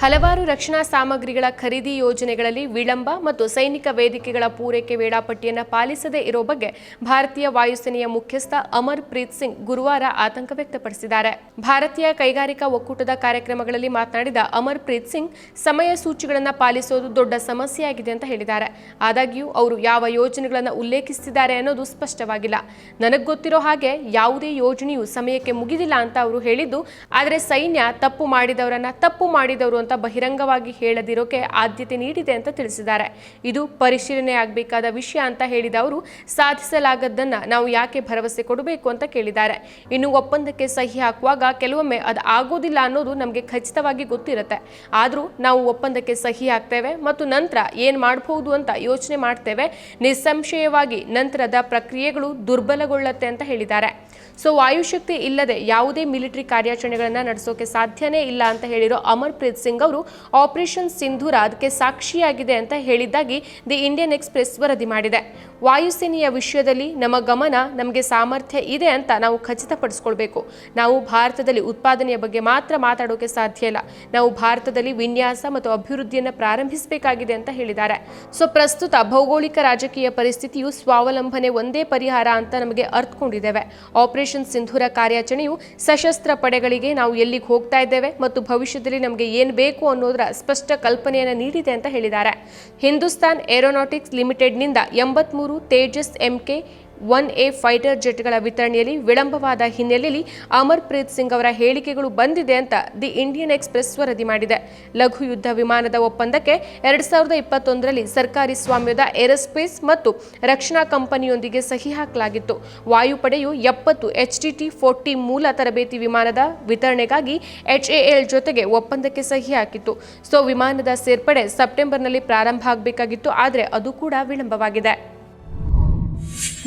ಹಲವಾರು ರಕ್ಷಣಾ ಸಾಮಗ್ರಿಗಳ ಖರೀದಿ ಯೋಜನೆಗಳಲ್ಲಿ ವಿಳಂಬ ಮತ್ತು ಸೈನಿಕ ವೇದಿಕೆಗಳ ಪೂರೈಕೆ ವೇಳಾಪಟ್ಟಿಯನ್ನು ಪಾಲಿಸದೇ ಇರೋ ಬಗ್ಗೆ ಭಾರತೀಯ ವಾಯುಸೇನೆಯ ಮುಖ್ಯಸ್ಥ ಅಮರ್ ಪ್ರೀತ್ ಸಿಂಗ್ ಗುರುವಾರ ಆತಂಕ ವ್ಯಕ್ತಪಡಿಸಿದ್ದಾರೆ. ಭಾರತೀಯ ಕೈಗಾರಿಕಾ ಒಕ್ಕೂಟದ ಕಾರ್ಯಕ್ರಮಗಳಲ್ಲಿ ಮಾತನಾಡಿದ ಅಮರ್ ಪ್ರೀತ್ ಸಿಂಗ್, ಸಮಯ ಸೂಚಿಗಳನ್ನು ಪಾಲಿಸೋದು ದೊಡ್ಡ ಸಮಸ್ಯೆಯಾಗಿದೆ ಅಂತ ಹೇಳಿದ್ದಾರೆ. ಆದಾಗ್ಯೂ ಅವರು ಯಾವ ಯೋಜನೆಗಳನ್ನು ಉಲ್ಲೇಖಿಸಿದ್ದಾರೆ ಅನ್ನೋದು ಸ್ಪಷ್ಟವಾಗಿಲ್ಲ. ನನಗೆ ಗೊತ್ತಿರೋ ಹಾಗೆ ಯಾವುದೇ ಯೋಜನೆಯು ಸಮಯಕ್ಕೆ ಮುಗಿದಿಲ್ಲ ಅಂತ ಅವರು ಹೇಳಿದ್ದು, ಆದರೆ ಸೈನ್ಯ ತಪ್ಪು ಮಾಡಿದವರನ್ನ ತಪ್ಪು ಮಾಡಿದವರು ಅಂತ ಬಹಿರಂಗವಾಗಿ ಹೇಳದಿರೋಕೆ ಆದ್ಯತೆ ನೀಡಿದೆ ಅಂತ ತಿಳಿಸಿದ್ದಾರೆ. ಇದು ಪರಿಶೀಲನೆ ಆಗಬೇಕಾದ ವಿಷಯ ಅಂತ ಹೇಳಿದ ಅವರು, ಸಾಧಿಸಲಾಗದ್ದನ್ನ ನಾವು ಯಾಕೆ ಭರವಸೆ ಕೊಡಬೇಕು ಅಂತ ಕೇಳಿದ್ದಾರೆ. ಇನ್ನು ಒಪ್ಪಂದಕ್ಕೆ ಸಹಿ ಹಾಕುವಾಗ ಕೆಲವೊಮ್ಮೆ ಅದು ಆಗೋದಿಲ್ಲ ಅನ್ನೋದು ನಮಗೆ ಖಚಿತವಾಗಿ ಗೊತ್ತಿರುತ್ತೆ. ಆದರೂ ನಾವು ಒಪ್ಪಂದಕ್ಕೆ ಸಹಿ ಹಾಕ್ತೇವೆ ಮತ್ತು ನಂತರ ಏನು ಮಾಡಬಹುದು ಅಂತ ಯೋಚನೆ ಮಾಡ್ತೇವೆ. ನಿಸ್ಸಂಶಯವಾಗಿ ನಂತರದ ಪ್ರಕ್ರಿಯೆಗಳು ದುರ್ಬಲಗೊಳ್ಳುತ್ತೆ ಅಂತ ಹೇಳಿದ್ದಾರೆ. ಸೊ ವಾಯುಶಕ್ತಿ ಇಲ್ಲದೆ ಯಾವುದೇ ಮಿಲಿಟರಿ ಕಾರ್ಯಾಚರಣೆಗಳನ್ನು ನಡೆಸೋಕೆ ಸಾಧ್ಯನೇ ಇಲ್ಲ ಅಂತ ಹೇಳಿರೋ ಅಮರ್ಪ್ರೀತ್ ಸಿಂಗ್ ಅವರು ಆಪರೇಷನ್ ಸಿಂಧೂರ ಅದಕ್ಕೆ ಸಾಕ್ಷಿಯಾಗಿದೆ ಅಂತ ಹೇಳಿದ್ದಾಗಿ ದಿ ಇಂಡಿಯನ್ ಎಕ್ಸ್ಪ್ರೆಸ್ ವರದಿ ಮಾಡಿದೆ. ವಾಯುಸೇನೆಯ ವಿಷಯದಲ್ಲಿ ನಮ್ಮ ಗಮನ, ನಮಗೆ ಸಾಮರ್ಥ್ಯ ಇದೆ ಅಂತ ನಾವು ಖಚಿತಪಡಿಸ್ಕೊಳ್ಬೇಕು. ನಾವು ಭಾರತದಲ್ಲಿ ಉತ್ಪಾದನೆಯ ಬಗ್ಗೆ ಮಾತ್ರ ಮಾತಾಡೋಕೆ ಸಾಧ್ಯ ಇಲ್ಲ. ನಾವು ಭಾರತದಲ್ಲಿ ವಿನ್ಯಾಸ ಮತ್ತು ಅಭಿವೃದ್ಧಿಯನ್ನು ಪ್ರಾರಂಭಿಸಬೇಕಾಗಿದೆ ಅಂತ ಹೇಳಿದ್ದಾರೆ. ಸೊ, ಪ್ರಸ್ತುತ ಭೌಗೋಳಿಕ ರಾಜಕೀಯ ಪರಿಸ್ಥಿತಿಯು ಸ್ವಾವಲಂಬನೆ ಒಂದೇ ಪರಿಹಾರ ಅಂತ ನಮಗೆ ಅರ್ಥಕೊಂಡಿದ್ದೇವೆ. ಆಪರೇಷನ್ ಸಿಂಧೂರ ಕಾರ್ಯಾಚರಣೆಯು ಸಶಸ್ತ್ರ ಪಡೆಗಳಿಗೆ ನಾವು ಎಲ್ಲಿಗೆ ಹೋಗ್ತಾ ಇದ್ದೇವೆ ಮತ್ತು ಭವಿಷ್ಯದಲ್ಲಿ ನಮಗೆ ಏನು ಬೇಕು ಅನ್ನೋದರ ಸ್ಪಷ್ಟ ಕಲ್ಪನೆಯನ್ನು ನೀಡಿದೆ ಅಂತ ಹೇಳಿದ್ದಾರೆ. ಹಿಂದೂಸ್ತಾನ್ ಏರೋನಾಟಿಕ್ಸ್ ಲಿಮಿಟೆಡ್ನಿಂದ ಎಂಬತ್ಮೂರು Tejas MK one A fighter ಜೆಟ್ಗಳ ವಿತರಣೆಯಲ್ಲಿ ವಿಳಂಬವಾದ ಹಿನ್ನೆಲೆಯಲ್ಲಿ ಅಮರ್ಪ್ರೀತ್ ಸಿಂಗ್ ಅವರ ಹೇಳಿಕೆಗಳು ಬಂದಿದೆ ಅಂತ ದಿ ಇಂಡಿಯನ್ ಎಕ್ಸ್ಪ್ರೆಸ್ ವರದಿ ಮಾಡಿದೆ. ಲಘು ಯುದ್ಧ ವಿಮಾನದ ಒಪ್ಪಂದಕ್ಕೆ ಎರಡ್ ಸಾವಿರದ ಇಪ್ಪತ್ತೊಂದರಲ್ಲಿ ಸರ್ಕಾರಿ ಸ್ವಾಮ್ಯದ ಏರೋಸ್ಪೇಸ್ ಮತ್ತು ರಕ್ಷಣಾ ಕಂಪನಿಯೊಂದಿಗೆ ಸಹಿ ಹಾಕಲಾಗಿತ್ತು. ವಾಯುಪಡೆಯು ಎಪ್ಪತ್ತು ಎಚ್ ಟಿ ಟಿ ಫೋರ್ಟಿ ಮೂಲ ತರಬೇತಿ ವಿಮಾನದ ವಿತರಣೆಗಾಗಿ ಎಚ್ಎಎಲ್ ಜೊತೆಗೆ ಒಪ್ಪಂದಕ್ಕೆ ಸಹಿ ಹಾಕಿತ್ತು. ಸೊ, ವಿಮಾನದ ಸೇರ್ಪಡೆ ಸೆಪ್ಟೆಂಬರ್ನಲ್ಲಿ ಪ್ರಾರಂಭ ಆಗಬೇಕಾಗಿತ್ತು, ಆದರೆ ಅದು ಕೂಡ ವಿಳಂಬವಾಗಿದೆ.